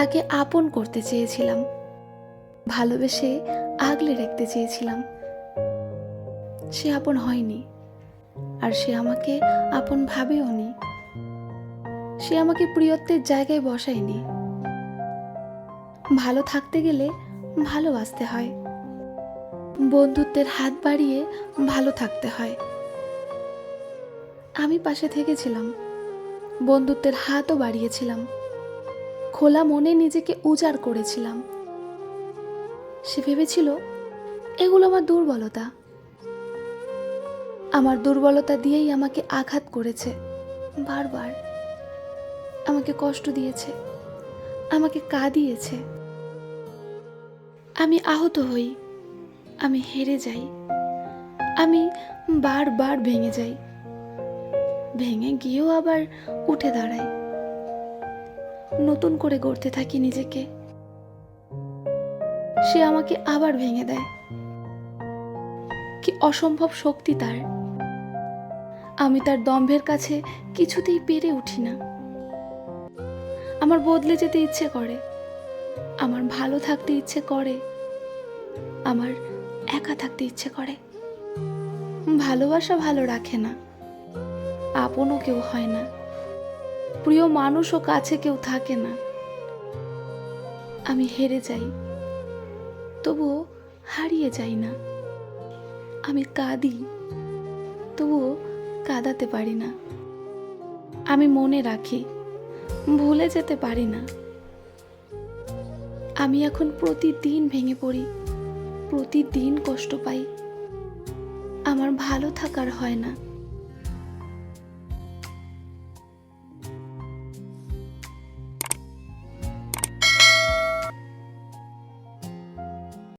তাকে আপন করতে চেয়েছিলাম। ভালোবেসে আগলে রাখতে চেয়েছিলাম। সে আপন হয়নি, আর সে আমাকে আপন ভাবেও নি। সে আমাকে প্রিয়ত্বের জায়গায় বসায়নি। ভালো থাকতে গেলে ভালোবাসতে হয়। বন্ধুত্বের হাত বাড়িয়ে ভালো থাকতে হয়। আমি পাশে থেকেছিলাম। বন্ধুত্বের হাতও বাড়িয়েছিলাম। খোলা মনে নিজেকে উজাড় করেছিলাম। সে ভেবেছিল, এগুলো আমার দুর্বলতা। আমার দুর্বলতা দিয়েই আমাকে আঘাত করেছে। বারবার। আমাকে কষ্ট দিয়েছে। আমাকে কাঁদিয়েছে। আমি আহত হই। আমি হেরে যাই। আমি বারবার ভেঙে যাই। ভেঙে গিয়েও আবার উঠে দাঁড়াই। নতুন করে গড়তে থাকি নিজেকে। সে আমাকে আবার ভেঙে দেয়। কি অসম্ভব শক্তি তার। আমি তার দম্ভের কাছে কিছুতেই পেরে উঠি না। আমার বদলে যেতে ইচ্ছে করে। আমার ভালো থাকতে ইচ্ছে করে। আমার একা থাকতে ইচ্ছে করে। ভালোবাসা ভালো রাখে না। আপনও কেউ হয় না। প্রিয় মানুষও কাছে কেউ থাকে না। আমি হেরে যাই, তবুও হারিয়ে যাই না। আমি কাঁদি, তবুও কাঁদাতে পারি না। আমি মনে রাখি, ভুলে যেতে পারি না। আমি এখন প্রতিদিন ভেঙে পড়ি, প্রতিদিন কষ্ট পাই। আমার ভালো থাকার হয় না।